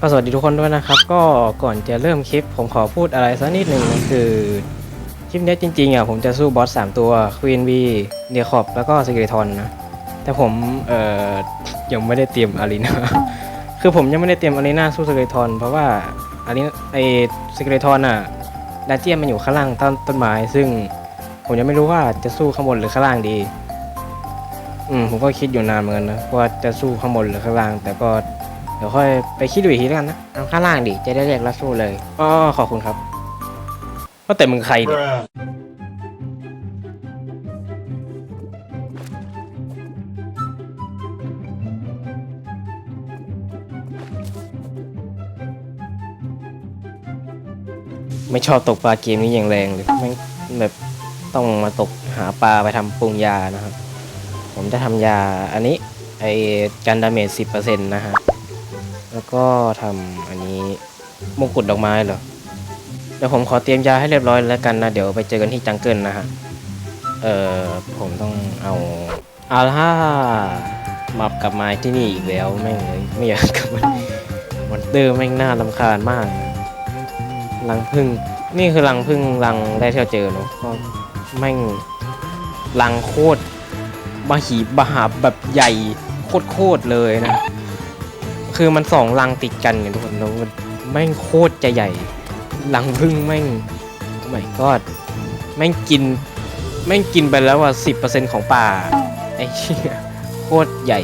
ก็สวัสดีทุกคนด้วยนะครับ ก็ก่อนจะเริ่มคลิป ผมขอพูดอะไรสักนิดหนึ่งคือคลิปนี้จริงๆอะผมจะสู้บอส 3 ตัวควีนบีเดียคอบแล้วก็สกิลิทอนนะ แต่ผมเอ่อยังไม่ได้เตรียมอารีนาคือผมยังไม่ได้เตรียมอารีนาสู้สกิลิทอนเพราะว่าอารีนาไอสกิลิทอนอะดาเจียนมันอยู่ข้างล่างต้นต้นไม้ ซึ่งผมยังไม่รู้ว่าจะสู้ข้างบนหรือข้างล่างดี อืมผมก็คิดอยู่นานเหมือนกันนะว่าจะสู้ข้างบนหรือข้างล่าง แต่ก็ เดี๋ยวค่อยไปคิดดูอีกทีแล้วกันนะเอาข้างล่างดิจะได้เรียกแล้วสู้เลยอ๋อขอบคุณครับว่าแต่มึงใครเนี่ยไม่ชอบตกปลาเกมนี้อย่างแรงเลยแม่แบบต้องมาตกหาปลาไปทำปรุงยานะครับ ผมจะทำยาอันนี้ไอกันดาเมจสิบเปอร์เซ็นต์นะฮะ แล้วก็ทำอันนี้มงกุฎดอกไม้เหรอ เดี๋ยวผมขอเตรียมยาให้เรียบร้อยแล้วกันนะ เดี๋ยวไปเจอกันที่จังเกิลนะฮะ เอ่อ ผมต้องเอาอาล่ามากับกลับมาที่นี่อีกแล้วแม่งเลยไม่อยากกลับมามอนเตอร์แม่งน่าลำคาญมากรังพึ่งนี่คือรังพึ่งรังแรกที่เราเจอเนอะก็แม่งรังโคตรมหีบหาแบบใหญ่โคตรโคตรๆเลยนะ คือมันสองรังติดกันไงทุกคนแล้วมันแม่งโคตรจะใหญ่รังพึ่งแม่งไม่ก็แม่งกินแม่งกินไปแล้วว่าสิบเปอร์เซ็นของป่าไอ้เหี้ยโคตรใหญ่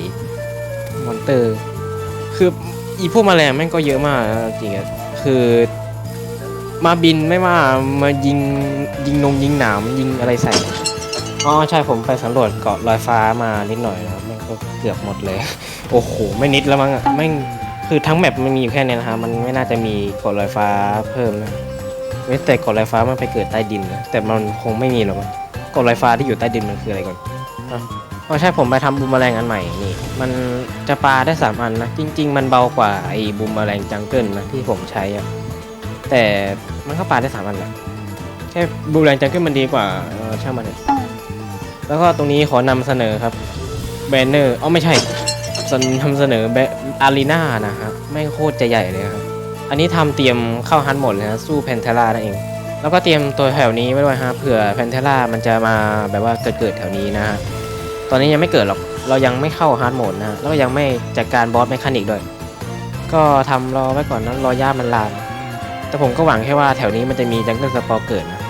มอนเตอร์ คืออีพวกแมลงแม่งก็เยอะมากจริงๆอะคือ มาบินไม่ว่ามายิงยิงนมยิงหนามยิงอะไรใส่ อ๋อใช่ผมไปสำรวจเกาะลอยฟ้ามานิดหน่อยนะครับแม่งก็เกือบหมดเลย โอ้โห ไม่นิดแล้วมั้งอะแม่งคือทั้งแมปมันมีอยู่แค่เนี้ยนะฮะมันไม่น่าจะมีเกาะลอยฟ้าเพิ่มนะเว้นแต่เกาะลอยฟ้ามันไปเกิดใต้ดินนะแต่มันคงไม่มีหรอกมั้งเกาะลอยฟ้าที่อยู่ใต้ดินมันคืออะไรก่อนอ๋ออ๋อใช่ผมไปทำบูมแมลงอันใหม่นี่ มันจะปาได้สามอันนะจริง ๆ มันเบากว่าไอ้บูมแมลงจังเกิลนะที่ผมใช้อะแต่มันก็ปาได้สามอันแหละแค่บูแรงจังเกิลมันดีกว่าเออช่างมันเถอะแล้วก็ตรงนี้ขอนำเสนอครับแบนเนอร์อ๋อไม่ใช่ส นำเสนอแบอารีนานะฮะแม่งโคตรจะใหญ่เลยครับ อันนี้ทำเตรียมเข้าฮันหมดเลยนะสู้แพนเทล่านั่นเอง แล้วก็เตรียมตัวแถวนี้ไว้ด้วยฮะเผื่อแพนเทล่ามันจะมาแบบว่าเกิดเกิดๆแถวนี้นะฮะตอนนี้ยังไม่เกิดหรอกเรายังไม่เข้าฮาร์ดโหมดนะแล้วก็ยังไม่จัดการบอสแมคานิกด้วย ก็ทำรอไว้ก่อนนะรอย่ามันลามแต่ผมก็หวังแค่ว่าแถวนี้มันจะมีจังเกิลสปอร์เกิดนะ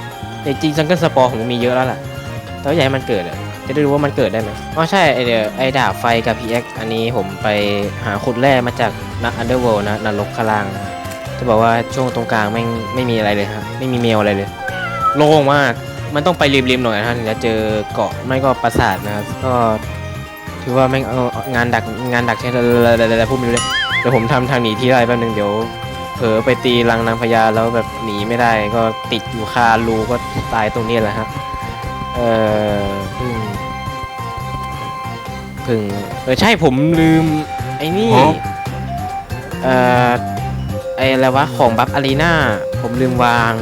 แต่จริงจังเกิลสปอร์ผมมีเยอะแล้วล่ะแต่ว่าอยากให้มันเกิดอะ จะได้รู้ว่ามันเกิดได้ไหมอ๋อใช่ไอเดียไอดาบไฟกับ PX อันนี้ผมไปหาขุดแร่มาจากนักอันเดอร์เวิลด์นะนรกข้างล่างนะจะบอกว่าช่วงตรงกลางไม่ไม่มีอะไรเลยครับไม่มีเมลอะไรเลย โล่งมากมันต้องไปริมๆหน่อยนะถึงจะเจอเกาะไม่ก็ปราสาทนะครับก็ถือว่าแม่งเอางานดักงานดักใช่อะไรๆๆๆพูดไม่รู้เลยเดี๋ยวผมทำทางหนีที่ไรแป๊บนึงเดี๋ยวเผลอไปตีรังนางพญาแล้วแบบหนีไม่ได้ก็ติดอยู่คารูก็ตายตรงนี้แหละฮะเออ พึ่งพึ่งเออใช่ผมลืม ไอ้นี่ฮะเอ่อ ไอ้อะไรวะ ของบัฟอารีนาผมลืมวาง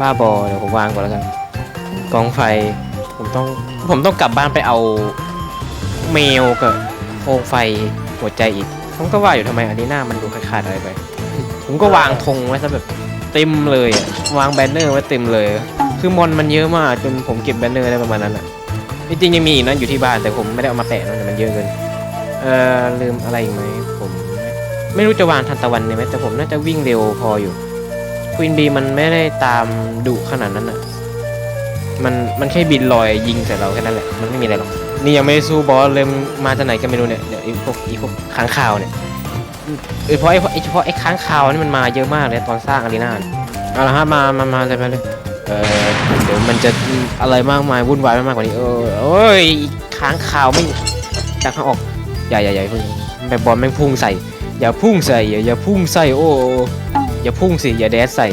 บ้าบอ เดี๋ยวผมวางก่อนแล้วกัน กองไฟ ผมต้อง ผมต้องกลับบ้านไปเอาเมลกับโคมไฟหัวใจอีก ผมก็ว่าอยู่ทำไมอารีนามันดูขาดๆอะไรไป ผมก็วางธงไว้ซะแบบเต็มเลยอะวางแบนเนอร์ไว้เต็มเลย คือมอนมันเยอะมากจนผมเก็บแบนเนอร์ได้ประมาณนั้นอะ จริงๆยังมีอีกนะอยู่ที่บ้านแต่ผมไม่ได้เอามาแปะนะแต่มันเยอะเกินเอ่อลืมอะไรอีกไหมผม ไม่ไม่รู้จะวางทันตะวันเลยไหมแต่ผมน่าจะวิ่งเร็วพออยู่ควินบีมันไม่ได้ตามดุขนาดนั้นอะมันมันแค่บินลอยยิงใส่เราแค่นั้นแหละมันไม่มีอะไรหรอกนี่ยังไม่ไดสู้บอสเลยมาจากไหนก็ไม่รู้เนี่ยเดี๋ยวไอ้พวกไอ้พวกค้างคาวเนี่ยเออเพราะไอ้เฉพาะไอ้ค้างคาวนี่มันมาเยอะมากเลยตอนสร้างอารีนาเนี่ยเอาละฮะมามามาเลยมาเลยเออ เดี๋ยวมันจะอะไรมากมายวุ่นวายมากกว่านี้ เออโอ้ยค้างคาวไม่ดักข้างออกอย่าอย่าอย่าเพิ่งแบบบอลแม่งพุ่งใส่ อย่าพุ่งใส่อย่าอย่าพุ่งใส่โอ้อย่าพุ่งสิอย่าแดดใส่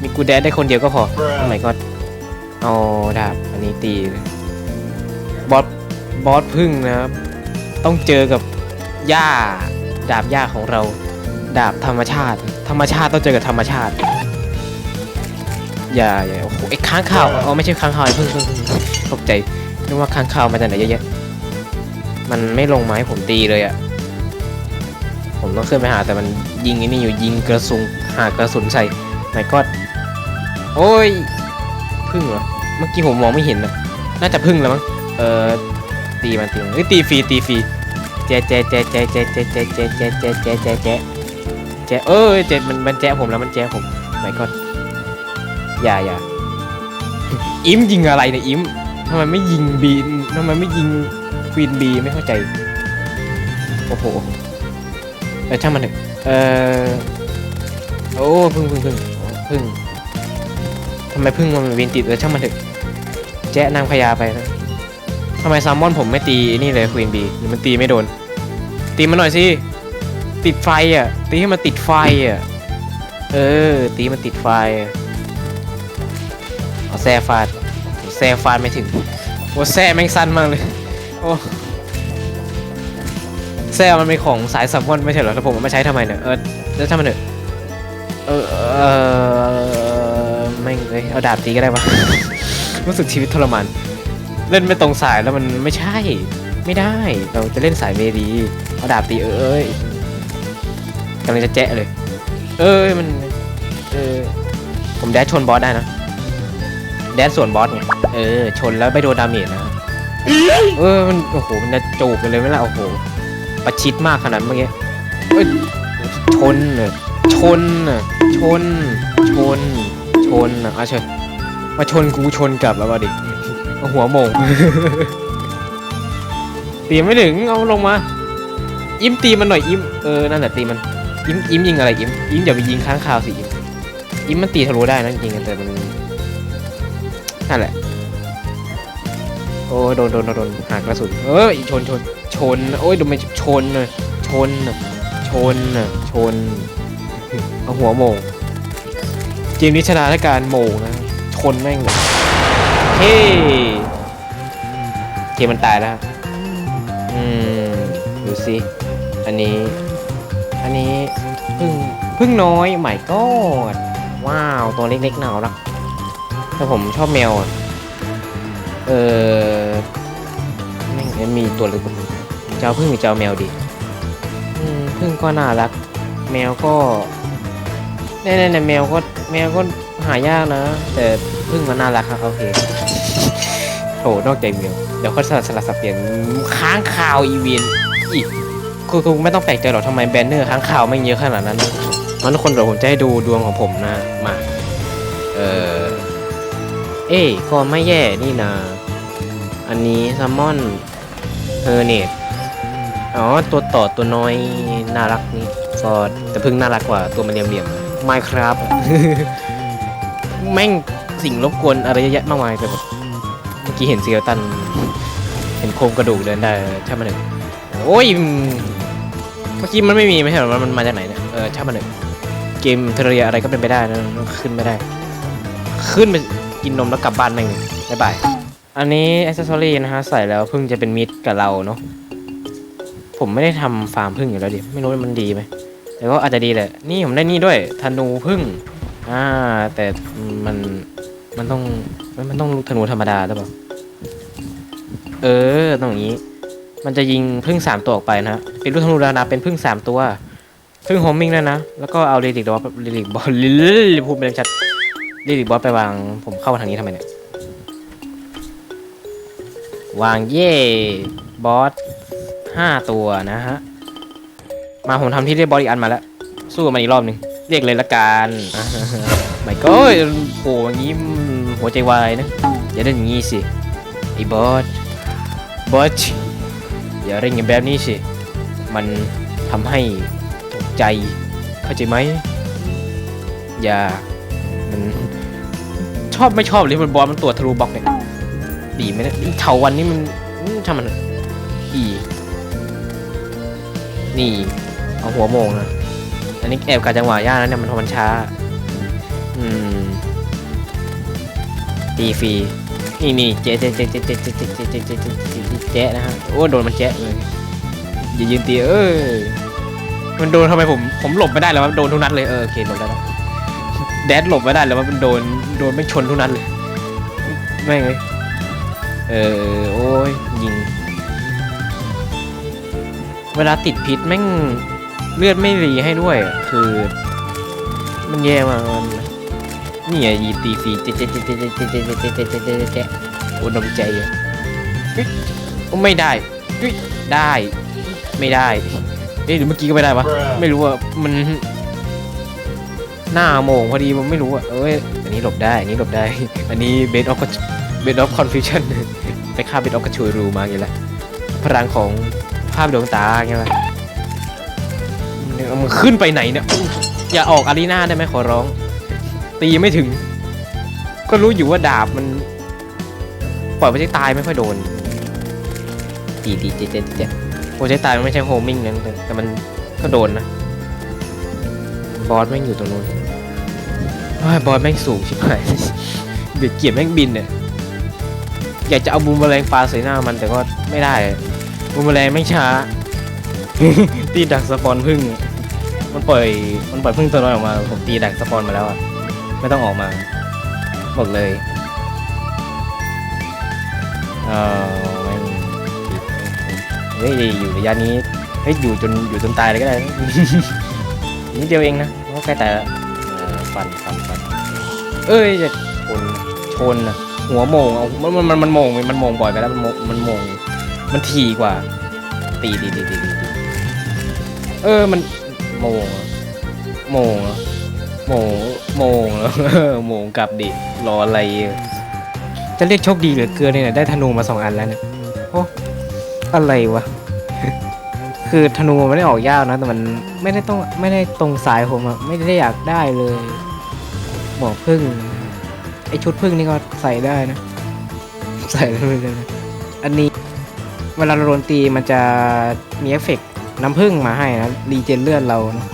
มีกูแดดได้คนเดียวก็พอทำไมก็เอาดาบอันนี้ตีบอสบอสพึ่งนะครับ ต้องเจอกับหญ้าดาบหญ้าของเรา ดาบธรรมชาติ ธรรมชาติต้องเจอกับธรรมชาติ อย่าอย่าโอ้โหไอ้ค้างข่าวอ๋อไม่ใช่ค้างข่าวไอพึ่งพึ่งพึ่งตกใจนึกว่าค้างข่าวมาจากไหนเยอะแยะมันไม่ลงไม้ผมตีเลยอะ่ะผมต้องขึ้นไปหาแต่มันยิงไอ้นี่อยู่ยิงกระสุนหากระสุนใส่ไหนก็โอ้ยพึ่งเหรอเมื่อกี้ผมมองไม่เห็นนะน่าจะพึ่งแล้วมั้งเออตีมันตีเฮ้ยตีฟรีตีฟรีแจ๊แจ๊แจ๊แจ๊แจ๊แจ๊แจ๊แจ๊แจ๊แจ๊แจ๊แจ๊แจ๊เอ้ยแจ๊มันมันแจ๊ผมแล้วมันแจ๊ผมไหนก็ อย่าอย่าอิมยิงอะไรเนี่ยอิมทำไมไม่ยิงบีทำไมไม่ยิงควีนบีไม่เข้าใจ โอ้โหเออช่างมันเถอะเออโอ้พึ่งพึ่งพึ่งพึ่งทำไมพึ่งมันวินติดเออช่างมันเถอะแจ๊ะนางพญาไปนะทำไมแซลมอนผมไม่ตีนี่เลยควีนบีหรือมันตีไม่โดน ตีมันหน่อยสิติดไฟอะตีให้มันติดไฟอะเออ ตีมันติดไฟอะ เอาแซ่ฟาดแซ่ฟาดไม่ถึงโอ้แซ่แม่งสั้นมากเลยโอ้แซลมันเป็นของสายสัมมอนไม่ใช่เหรอแล้วผมมาใช้ทำไมเนี่ยเออแล้วถ้ามันเถอะเออเออแม่งเลยเอาดาบตีก็ได้ปะรู้สึกชีวิตทรมานเล่นไม่ตรงสายแล้วมันไม่ใช่ ไม่ได้เราจะเล่นสายเมดีเอาดาบตีเอ้ยกำลังจะแจ๊ะเลย เอ้ยมันเออผมแดชชนบอสได้นะ แดชส่วนบอสไงเออ ชนแล้วไม่โดนดาเมจนะเออมันโอ้โหมันจะจูบกันเลยไหมล่ะโอ้โหประชิดมากขนาดเมื่อกี้เอ้ยชนน่ะชนน่ะชน ชน ชนน่ะอะเชิญมาชนกูชนกลับแล้วมาดิเอาหัวโมงตีไม่ถึงเอาลงมา อิมตีมันหน่อยอิมเออนั่นแหละตีมันอิมอิมยิงอะไรอิมอิมอย่าไปยิงค้างคาวสิอิมอิมมันตีทะลุได้นะจริงๆแต่มัน นั่นแหละ โอ้ยโดนโดนโดนหากระสุน เอ้ยชนชนชน โอ้ยโดูมันชนน่ะชนน่ะชนน่ะชนเอาหัวโมงเกมนี้ชนะด้วยการโมงนะ ชนแม่งเลยเฮ้เกมมันตายแล้วอืมดูสิอันนี้ อันนี้พึ่งพึ่งน้อยใหม่ก็ว้าว ตัวเล็กๆหนาวรัก แต่ผมชอบแมว เออแม่งมีตัวเล็กกว่านี้เจ้าพึ่งหรือเจ้าแมวดีพึ่งก็น่ารัก แมวก็แน่ๆแมวก็แมวก็หายากนะ แต่พึ่งมันน่ารักครับโอเคโถนอกใจแมวเดี๋ยวก็สลับสลับสับเปลี่ยนค้างคาวอีเวนอีกคุณคุณไม่ต้องแปลกใจหรอกทำไมแบนเนอร์ค้างคาวไม่เยอะขนาดนั้นนะมันทุกคนเดี๋ยวผมจะให้ดูดวงของผมนะมา เอ้ก็ไม่แย่นี่นะอันนี้ซัมมอนเฮอร์เนตอ๋อ ตัวต่อตัวน้อยน่ารักนี่ก็แต่เพิ่งน่ารักกว่าตัวมันเหลี่ยมๆไม่ครับ แม่งสิ่งรบกวนอะไรเยอะแยะมากมายไปหมดเมื่อกี้เห็นเซียวตัน เห็นโครงกระดูกเดินได้ช่างมันเถอะโอ้ย เมื่อกี้มันไม่มีไม่ใช่หรอมันมาจากไหนเนี่ยเออช่างมันเถอะเกมเทเรียอะไรก็เป็นไปได้นะขึ้นไม่ได้ ขึ้นไป กินนมแล้วกลับบ้านแม่งบ๊ายบาย อันนี้อ c เซสซอรี่นะฮะใส่แล้วพิ่งจะเป็นมิตรกับเราเนาะ ผมไม่ได้ทำฟาร์มพึ่งอยู่แล้วดิ ไม่รู้ว่ามันดีไหม แต่ก็อาจจะดีแหละ นี่ผมได้นี่ด้วยธนูพึ่ง อ่า แต่มัน มันต้อง มันต้องลูกธนูธรรมดาหรือเปล่า เออตรงอย่างนี้ มันจะยิงพึ่งสามตัวออกไปนะฮะเป็นลูกธนูธรรมดาเป็นพึ่งสามตัว พึ่งโฮมมิ่งด้วยนะ แล้วก็เอาลิลิกดอลิลิกบอลลิลิพูดเป็นชัด ลิลิกบอสไปวาง ผมเข้ามาทางนี้ทำไมเนี่ย วางเย่บอสห้าตัวนะฮะ มาผมทำที่เรียกบอสอีกอันมาแล้ว สู้มันอีกรอบหนึ่งเรียกเลยละกันไม่ก็โอ้อย่งี้หัวใจวายนะ อย่าเล่นอย่างนี้สิไอ้บอสบอสอย่าเล่นอย่างแบบนี้สิ มันทำให้ตกใจ เข้าใจไหม อย่า มัน ชอบไม่ชอบเลยมันบอสมันตัวทะลุบล็อกเนี่ยดีไหมเนี่ยเถาวันนี้มันอืมช่างมันเถอะอีนี่ เอาหัวโมงนะอันนี้แอบการจังหวะยากนะเนี่ยมันเพราะมันช้า อืมตีฟรีนี่นี่เจ๊เจ๊เจ๊เจ๊เจ๊เจ๊เจ๊เจ๊เจ๊เจ๊เจ๊เจ๊เจ๊นะฮะโอ้โดนมันแจ๊เลยอย่ายืนตีเอ้ยมันโดนทำไมผมผมหลบไม่ได้แล้ววะโดนทุกนัดเลยเออโอเคหลบได้แล้ว แดดหลบไม่ได้แล้วมันโดนโดนไม่ชนทุกนัดเลยไม่งเลยเออโอ้ยยิง เวลาติดพิษแม่งเลือดไม่รีให้ด้วย คือ มันแย่มากมันนี่ไงยีตีฟีเจ๊เจ๊เจ๊เจ๊เจ๊เจ๊เจ๊เจ๊เจ๊เจ๊เจ๊เจ๊เจ๊โอ้ดมใจอะเฮ้ยไม่ได้เฮ้ยได้ ไม่ได้เอ๊ะหรือเมื่อกี้ก็ไม่ได้วะไม่รู้อะมัน หน้าโมงพอดีมันไม่รู้อะเอ้ยอันนี้หลบได้อันนี้หลบได้ อันนี้เบสออฟเบสออฟคอนฟิวชั่นไปฆ่าเบสออฟกระชวยรูมาอย่างไรพลังของภาพดวงตาอย่างไรเนี่ยมันขึ้นไปไหนเนี่ยอย่าออกอารีนาได้ไหมขอร้อง ตีไม่ถึง ก็รู้อยู่ว่าดาบมันปล่อยไปใช้ตายไม่ค่อยโดนตีตีเจ็ดเจ็ดเจ็ดโอ้ใช้ตายมันไม่ใช่โฮมิ่งนั้นแต่แต่มันก็โดนนะ บอสแม่งอยู่ตรงนู้นเฮ้บอสแม่งสูงชิบหายเบียดเกียบแม่งบินเนี่ยอยากจะเอาบูมแมลงปลาใส่หน้ามันแต่ก็ไม่ได้บูมแมลงแม่งช้าตีดักสปอนพึ่งมันปล่อยมันปล่อยพึ่งตัวน้อยออกมาผมตีดักสปอนมาแล้วอะไม่ต้องออกมาบอกเลยเออแม่งเฮ้ยอยู่ระยะนี้เฮ้ยอยู่จนอยู่จนตายเลยก็ได้ นิดเดียวเองนะก็ใกล้ตายแล้วเออฟันฟันฟันเอ้ยจะชนชนนะหัวโมงเอามันมันมันมันโมงมันโมงบ่อยไปแล้วมันโมงมันโมงมันถี่กว่า ตีตีตีตีตีตีเออมันโมงอะโมงอะโมงโมงแล้วเออโมงกลับดิรออะไรอะจะเรียกโชคดีเหลือเกินเนี่ยได้ธนูมาสองอันแล้วเนี่ยโอ้อะไรวะ คือธนูมันไม่ได้ออกยากนะแต่มัน ไม่ได้ต้องไม่ได้ตรงสายผมอะไม่ได้อยากได้เลยบอกพึ่งไอชุดพึ่งนี่ก็ใส่ได้นะ ใส่ได้เลยนะอันนี้เวลาเราโดนตีมันจะมีเอฟเฟกต์น้ำพึ่งมาให้นะรีเจนเลือดเรานะ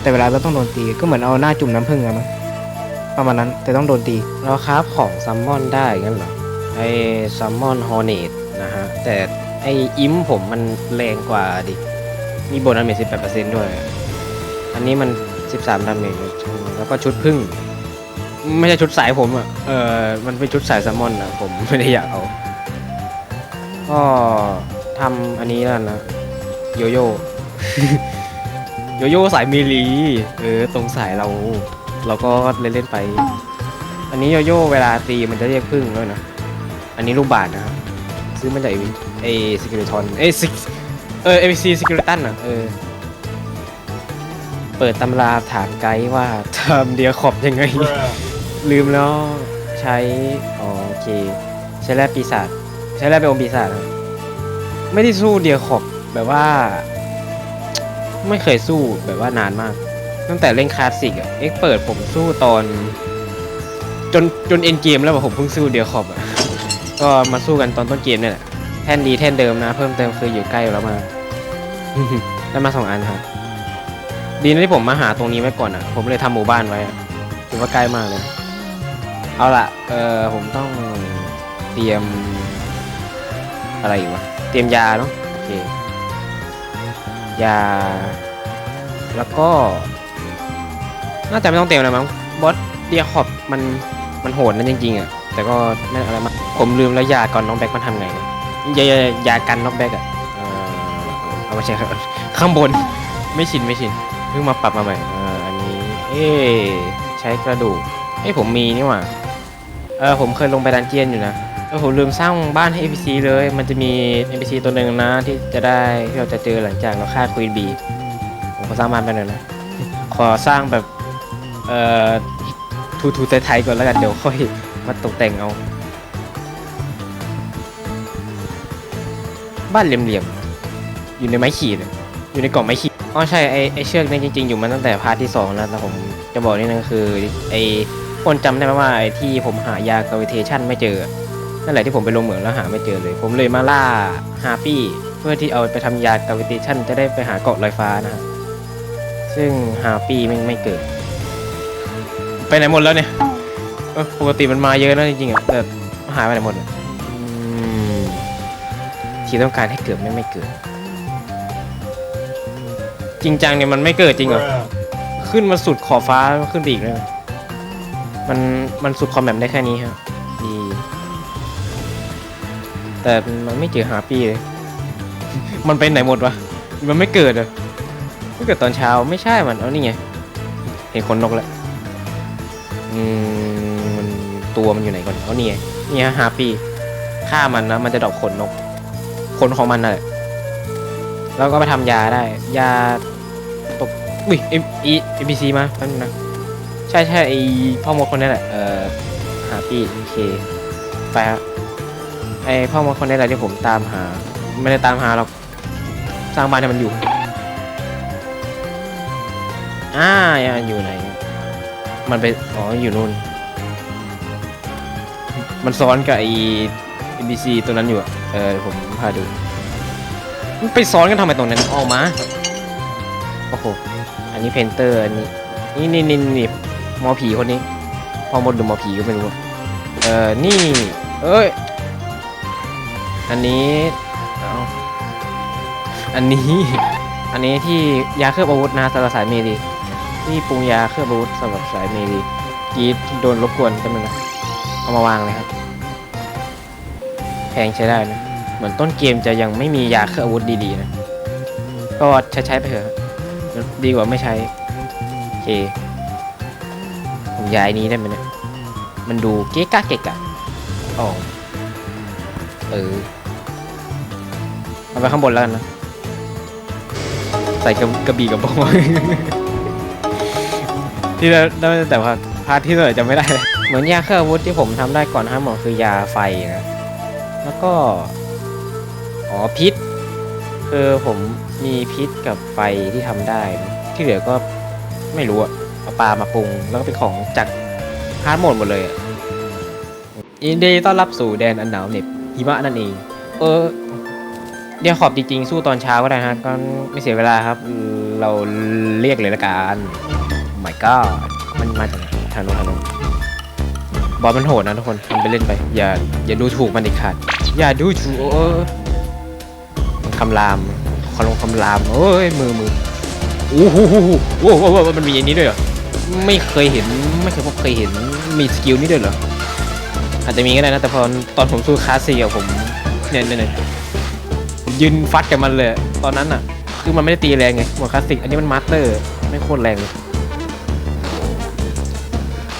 แต่เวลาเราต้องโดนตีก็เหมือนเอาหน้าจุ่มน้ำพึ่งอะมั้งประมาณนั้นแต่ต้องโดนตีเราคราฟของซัมมอนได้งั้นเหรอไอซัมมอนฮอร์เนตนะฮะแต่ไออิมผมมันแรงกว่าดิ มีโบนัสเมจสิบแปดเปอร์เซ็นต์ด้วย อันนี้มันสิบสามดาเมจแล้วก็ชุดพึ่ง ไม่ใช่ชุดสายผมอะ เออมันเป็นชุดสายแซลมอนนะผมไม่ได้อยากเอา ก็ทำอันนี้แล้วนะ โยโย่โยโย่สายมีลีเออตรงสายเรา เราก็เล่นเล่นๆไป อันนี้โยโย่เวลาตีมันจะเรียกพึ่งด้วยนะ อันนี้ลูกบาทนะครับ ซื้อมาจากไอ้ไอ้ซิกิลทอนเอ้ซิ เออเอซีซิกิลิตันอะเออ เปิดตำราถามไกด์ว่าทำเดียขอบยังไง ลืมแล้วใช้อ๋อโอเค ใช้แร่ปีศาจใช้แร่เป็นองค์ปีศาจครับไม่ได้สู้เดียขอบแบบว่า ไม่เคยสู้แบบว่านานมาก ตั้งแต่เล่นคลาสสิกอะเอ็กเปิดผมสู้ตอน จนจนเอ็นเกมแล้วอะผมเพิ่งสู้เดียขอบอะก็มาสู้กันตอนต้นเกมเนี่ยแหละ แท่นดีแท่นเดิมนะ เพิ่มเติมคืออยู่ใกล้เรามาก ได้มาสองอันครับ ดีนะที่ผมมาหาตรงนี้ไว้ก่อนอะ ผมเลยทำหมู่บ้านไว้อะถือว่าใกล้มากเลย เอาล่ะเออผมต้องเตรียม อะไรอีกวะ เตรียมยาเนาะโอเค ยา แล้วก็ น่าจะไม่ต้องเตรียมอะไรมั้ง บอสเดียขอบมัน มันโหดนั่นจริงๆอะ แต่ก็ไม่อะไรมากผมลืมแล้วยาก่อนน้องแบ็คมันทำไงนะยายายากันน้องแบ็คอะเออ เอามาใช้ครับข้างบนไม่ชินไม่ชินเพิ่งมาปรับมาใหม่อออันนี้ เอ๊ใช้กระดูกเอ้ผมมีนี่หว่าเออผมเคยลงไปดันเจียนอยู่นะเออผมลืมสร้างบ้านให้ NPC เลย มันจะมี NPC ตัวหนึ่งนะ ที่จะได้ที่เราจะเจอหลังจากเราฆ่าควีนบีผมขอสร้างบ้านไปหน่อยนะขอสร้างแบบ เอ่อทูทูไทยๆก่อนแล้วกันเดี๋ยวค่อยมาตกแต่งเอา บ้านเหลี่ยมๆ อยู่ในไม้ขีด อยู่ในกล่องไม้ขีดอ๋อใช่ไอไอเชือกเนี่ยจริงๆ อยู่มาตั้งแต่พาร์ทที่สองแล้วแต่ผมจะบอกนิดนึงคือไอคนจำได้ไหมว่าไอที่ผมหายากาวิเทชันไม่เจอ นั่นแหละที่ผมไปลงเหมืองแล้วหาไม่เจอเลย ผมเลยมาล่าฮาร์ปี้เพื่อที่เอาไปทำยากาวิเทชันจะได้ไปหาเกาะลอยฟ้านะฮะซึ่งฮาร์ปี้ไม่ไม่เกิด ไปไหนหมดแล้วเนี่ยปกติมันมาเยอะนะจริงๆอะแต่หายไปไหนหมดอืมที่ต้องการให้เกิดไม่ไม่เกิด ริงจังเนี่ยมันไม่เกิดจริงเหรอ ขึ้นมาสุดขอบฟ้าขึ้นไปอีกเลยนะมันมันสุดคอมแมปได้แค่นี้ครับดี แต่มันไม่เจอหาปี้เลย มันเป็นไหนหมดวะ มันไม่เกิดเหรอไม่เกิดตอนเช้าไม่ใช่มันเอานี่ไง เห็นขนนกแล้วอืมมันตัวมันอยู่ไหนก่อนเอานี่ไงนี่ฮะฮาปีฆ่ามันนะมันจะดรอกขนนกขนของมันน่ะแหละแล้วก็ไปทำยาได้ ยาตก อุ้ยเอ็มอีเอ็มบีซีมาแป๊บนึงนะ ใช่ใช่ไอพ่อมดคนนี้แหละ เอ่อฮาปีโอเคไปครับไอพ่อมดคนนี้แหละที่ผมตามหา ไม่ได้ตามหาหรอก สร้างบ้านให้มันอยู่ อ่าอยู่ไหน มันไป อ๋อ อยู่นู่น มันซ้อนกับไอ้ NPC ตัวนั้นอยู่อะเออผมพาดู มันไปซ้อนกันทำไมตรงนั้นออกมา โอ้โห อันนี้เพนเตอร์อันนี้นี่นี่นี่นี่หมอผีคนนี้พอมดหรือหมอผีก็ไม่รู้เออนี่ เอ้ย อันนี้เอาอันนี้ อันนี้ที่ยาเคลือบอาวุธนะสำหรับสายเมลีที่ปรุงยาเคลือบอาวุธสำหรับสายเมลีกีดโดนรบกวนกันนึงนะเอามาวางเลยครับ แพงใช้ได้นะ เหมือนต้นเกมจะยังไม่มียาเคลือบอาวุธดีๆนะ ก็ใช้ใช้ไปเถอะ ดีกว่าไม่ใช้โอเคผมย้ายนี้ได้ไหมเนี่ยมันดูเก๊กะเก๊กะอ๋อเออเอาไปข้างบนแล้วกันนะ ใส่กระกระบี่กระบองที่เราได้แต่ว่าพาร์ทที่เราจำไม่ได้เลยเหมือนยาเครื่องอาวุธที่ผมทำได้ก่อนห้าหมอคือยาไฟนะ แล้วก็ อ๋อพิษ คือผมมีพิษกับไฟที่ทำได้ ที่เหลือก็ไม่รู้อะเอาปลามาปรุง แล้วก็เป็นของจากฮาร์ดโหมดหมดเลยอะยินดีต้อนรับสู่แดนอันหนาวเหน็บหิมะนั่นเอง เออเดี๋ยวขอบจริงๆ สู้ตอนเช้าก็ได้ฮะก็ไม่เสียเวลาครับ เราเรียกเลยละกันไม่ก็มันมาจากไหนทางโน้นทางโน้นบอลมันโหดนะทุกคนทำไปเล่นไป อย่าอย่าดูถูกมันเด็ดขาดอย่าดูถูกเออ คำรามขอลงคำรามเอ้ยมือมือโอ้โหโอ้โหโอ้โหมันมีอย่างนี้ด้วยเหรอไม่เคยเห็นไม่เคยพบเคยเห็นมีสกิลนี้ด้วยเหรออาจจะมีก็ได้นะแต่พอตอนผมสู้คลาสสิกอะผมเนี่ยเนี่ยเนี่ยยืนฟัดกับมันเลย ตอนนั้นอะคือมันไม่ได้ตีแรงไงหมวดคลาสสิกอันนี้มันมาสเตอร์ไม่โคตรแรงเลย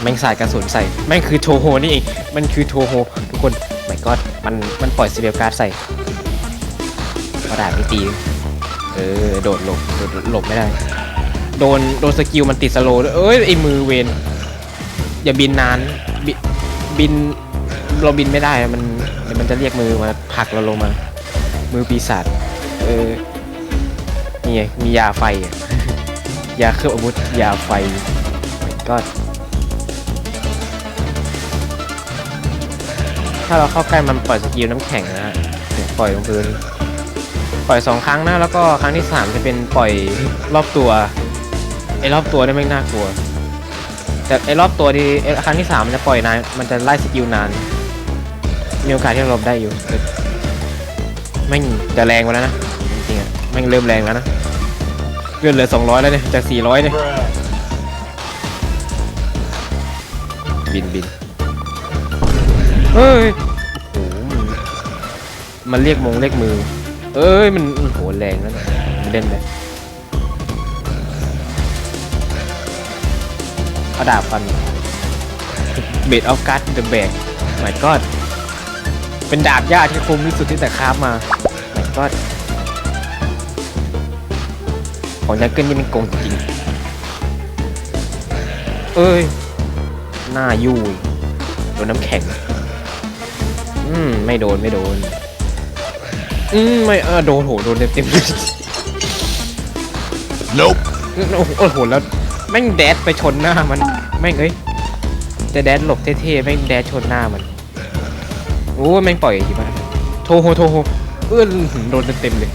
แม่งสายกระสุนใส่แม่งคือโทโฮนี่เองมันคือโทโฮทุกคนไม่ก็มันมันปล่อยซีเรียลการ์ดใส่ ระดาษไม่ตี เออ โดดหลบโดดหลบไม่ได้ โดน โดนสกิลมันติดสโลด้วยเอ้ย ไอมือเวนอย่าบินนานบิบินเราบินไม่ได้ มันเดี๋ยวมันจะเรียกมือมาผลักเราลงมา มือปีศาจ เออ นี่ไง มียาไฟ ยาเคลือบอาวุธ ยาไฟก็ถ้าเราเข้าใกล้มันปล่อยสกิลน้ำแข็งนะฮะปล่อยลงพื้น ปล่อยสองครั้งนะแล้วก็ครั้งที่สามจะเป็นปล่อยรอบตัวไอ้รอบตัวนี่ไม่น่ากลัว แต่ไอ้รอบตัวที่ไอครั้งที่สามมันจะปล่อยนานมันจะไล่สกิลนาน มีโอกาสที่จะหลบได้อยู่แต่แม่จะแรงไปแล้วนะจริงๆอะแม่เริ่มแรงแล้วนะเกินเหลือ 200 แล้วเนี่ยจาก 400 เนี่ย บินบินเฮ้ยโอ้โหมันมันเรียกมงเรียกมือ เอ้ยมันโหแรงแล้วเนี่ยมันเล่นเลยเอาดาบฟันเบดออฟการ์ดเดอะแบกไม่ก็เป็นดาบยาที่คมที่สุดที่แต่คราฟมาไม่ก็ของจังเกิลนี่มันโกงจริงเอ้ยหน้ายุ่ยโดนน้ำแข็ง อืม ไม่โดน ไม่โดน อืมไม่เออโดนโหโดนเต็มเต็มๆเลย Nope. โอ้โหโอ้โหแล้วแม่งแดดไปชนหน้ามันแม่งเอ้ยจะแดดหลบเท่ๆแม่งแดดชนหน้ามันโอ้ยแม่งปล่อยอีกมาโทโฮโทโฮเอื้อนโดนเต็มๆเลย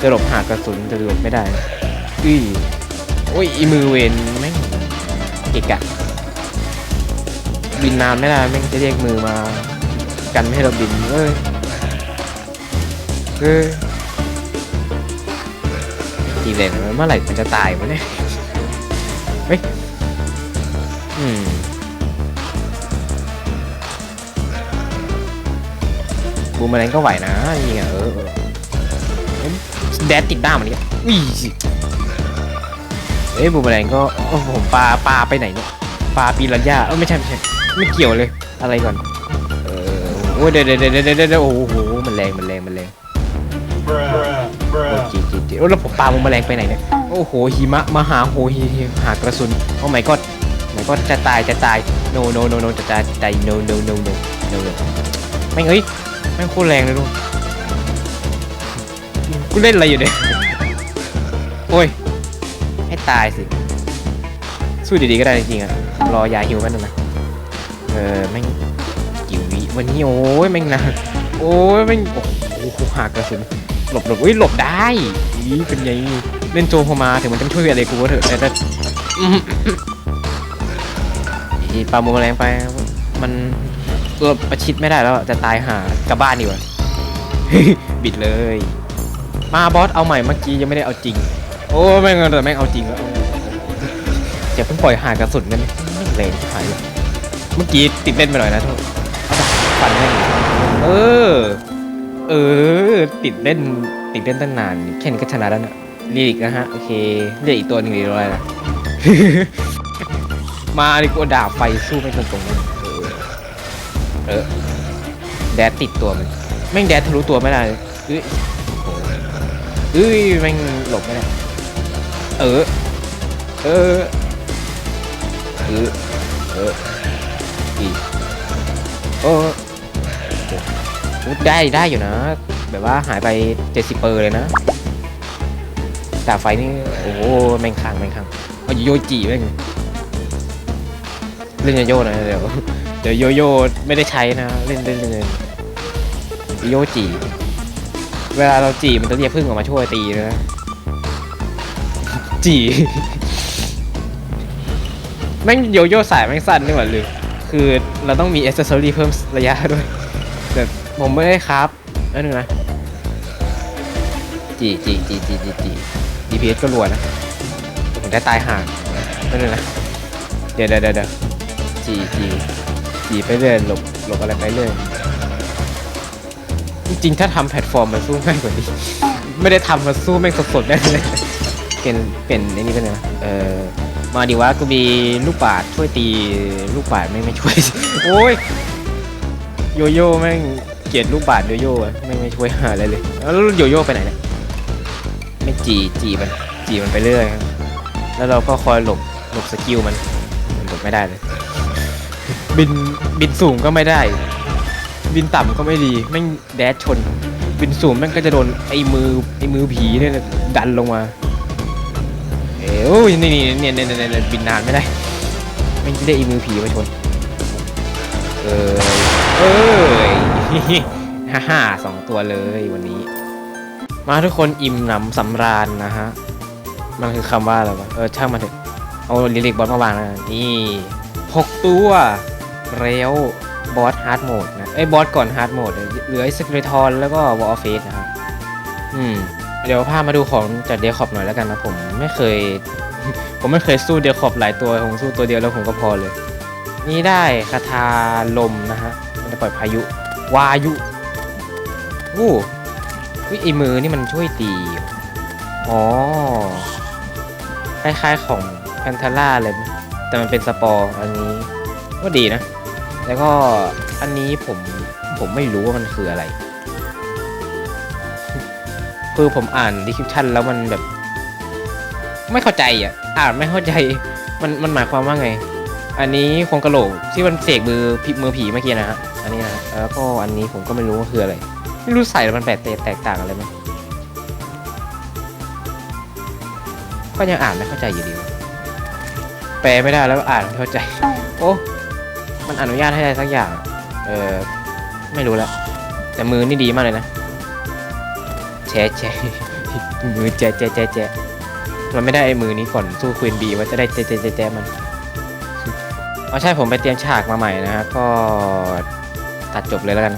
จะหลบหากระสุนจะหลบไม่ได้อุ้ยโอ้ยอีมือเวนแม่งเกะกะบินนานไม่ได้แม่งจะเรียกมือมา กันไม่ให้เราบินเอ้ยเอ้ยทีแรงนเมื่อไหร่มันจะตายวะเนี่ยเฮ้ยอืมบูมแมลงก็ไหวนะยิงอะเออเออแดดติดหน้ามันเนี่ยวิ่งเอ้ยบูมแมลงก็โอ้ผมปลาปลาไปไหนเนี่ยปลาปีรัญญาเออไม่ใช่ไม่ใช่ไม่เกี่ยวเลยอะไรก่อน โอ้ยเดี๋ยวเดี๋ยวเดี๋ยวเดี๋ยวโอ้โหมันแรงมันแรงมันแรงโอ้จีจีจีโอ้แล้วผมปาบูมแมลงไปไหนเนี่ยโอ้โหหิมะมหาโหหิหากระสุนโอ้ my god my god จะตายจะตาย no no no no จะตายจะตาย no no no no no no แม่เอ้ยแม่โคตรแรงเลยดูกกูเล่นอะไรอยู่เนี่ยโอ้ยให้ตายสิสู้ดีๆก็ได้จริงๆอะรอยาหิวกันงนะเออแม่ง วิวันนี้โอ้ยแม่งนะโอ้ยแม่งโอ้โหหักกระสุนหลบหลบอุ้ยหลบได้อีเป็นไงเล่นโจมพมาถึงมันจะช่วยอะไรกูก็เถอะแต่อีปลาโมแมลงไป มันเออประชิดไม่ได้แล้วจะตายหากลับบ้านดีกว่าบิดเลย มาบอสเอาใหม่เมื่อกี้ยังไม่ได้เอาจริง โอ้แม่งเอาแต่แม่งเอาจริงแล้วอย่าเพิ่งปล่อยหากระสุนกันเลยแม่งแรงชิบหายเมื่อกี้ติดเล่นไปหน่อยนะทษเอาดาบ ฟันแม่งเออ เออ ติดเล่น ติดเล่นตั้งนาน แค่นี้ก็ชนะแล้วนะลีกนะฮะ โอเคเรียกอีกตัวหนึ่งดีอะไรนะ มาดิกูเอาดาบไฟสู้ไม่งตรงๆเลยเออ แดดติดตัวมัน แม่งแดดทะลุตัวไม่ได้เลยเอ้ยเอ้ยแม่งหลบไม่ได้ เออ เออ เออ เอออีเออโอ้ ได้ได้อยู่นะ แบบว่าหายไป70เปอร์เลยนะดาบไฟนี่โอ้โหแมงค้างแมงค้างเอาโยจิแม่งเล่นโยโย่นะเดี๋ยวเดี๋ยวโยโย่ไม่ได้ใช้นะเล่นเล่นเล่นเล่นโยจิเวลาเราจีมันจะเรียกพึ่งออกมาช่วยตีนะจีแม่งโยโย่สายแม่งสั้นนี่หว่าลืมคือเราต้องมีอ c เซ s ซอรี่เพิ่มระยะด้วย ผมไม่ได้ครับอันนึงนะจีจีจีจีจีจี DPS ก็รัวนะผมได้ตายห่างอันนึงนะเดี๋ยวเดี๋ยวเดี๋ยวเดี๋ยวจีจีจีไปเรื่อยหลบหลบอะไรไปเรื่อยจริงๆถ้าทำแพลตฟอร์มมันสู้ง่ายกว่านี้ ไม่ได้ทำมาสู้แม่งสดๆได้เลยเป็นเป็นไอ้นี่เป็นไงนะเออมาดีว่ากูมีลูกบาศก์ช่วยตีลูกบาศก์ไม่งไม่ช่วย โอ้ยโยโย่แม่ง เกลียดลูกบาศก์โยโย่อะไม่งไม่ช่วยหาอะไรเลยแล้วโยโย่ไปไหนเนี่ยไม่จีจีมันจีมันไปเรื่อยครับแล้วเราก็คอยหลบหลบสกิลมันมันหลบไม่ได้เลย บินบินสูงก็ไม่ได้ บินต่ำก็ไม่ดีแม่งแดดชน บินสูงแม่งก็จะโดนไอ้มือไอ้มือผีเนี่ยดันลงมาเอ้ยโอ้ยนี่นี่เนี่ยเนี่ยเนี่ยเนี่ยบินนานไม่ได้ไม่ได้ไอ้มือผีมาชนเออเอ้ย ฮ่าฮ่าสองตัวเลยวันนี้ มาทุกคนอิ่มหนำสำราญนะฮะ มันคือคำว่าอะไรวะ เออช่างมันเถอะ เอาลิลิกบอสมาวางนะนี่หกตัว เร็วบอสฮาร์ดโหมดนะไอ้บอสก่อนฮาร์ดโหมดเหลือไอ้สกเลทอนแล้วก็วอลเฟสนะครับอืม เดี๋ยวพามาดูของจากเดียคอปหน่อยแล้วกันนะผมไม่เคย ผมไม่เคยสู้เดียคอปหลายตัวผมสู้ตัวเดียวแล้วผมก็พอเลย นี่ได้คาถาลมนะฮะมันจะปล่อยพายุ วายุอู้วิไอมือนี่มันช่วยตี อ๋อ คล้ายๆของแพนทาร่าเลย แต่มันเป็นสปอร์อันนี้ก็ดีนะ แล้วก็อันนี้ผมผมไม่รู้ว่ามันคืออะไร คือผมอ่านดีคริปชันแล้วมันแบบ ไม่เข้าใจอะ อ่านไม่เข้าใจ มันมันหมายความว่าไง อันนี้โครงกระโหลกที่มันเสกมือผีมือผีเมื่อกี้นะฮะ อันนี้นะฮะแล้วก็อันนี้ผมก็ไม่รู้ว่าคืออะไร ไม่รู้ใส่แล้วมันแปลกแตกต่างอะไรไหมก็ยังอ่านไม่เข้าใจอยู่ดีวะแปลไม่ได้แล้วอ่านไม่เข้าใจ โอ้ มันอนุญาตให้ได้สักอย่าง เออไม่รู้แล้วแต่มือนี่ดีมากเลยนะแชะแชะมือแจ๊ะแจ๊ะแจ๊ะแจ๊ะมันไม่ได้ไอ้มือนี้ก่อนสู้ควีนบีว่าจะได้แจ๊ะแจ๊ะแจ๊ะแจ๊ะมัน อ๋อใช่ผมไปเตรียมฉากมาใหม่นะครับก็ตัดจบเลยแล้วกัน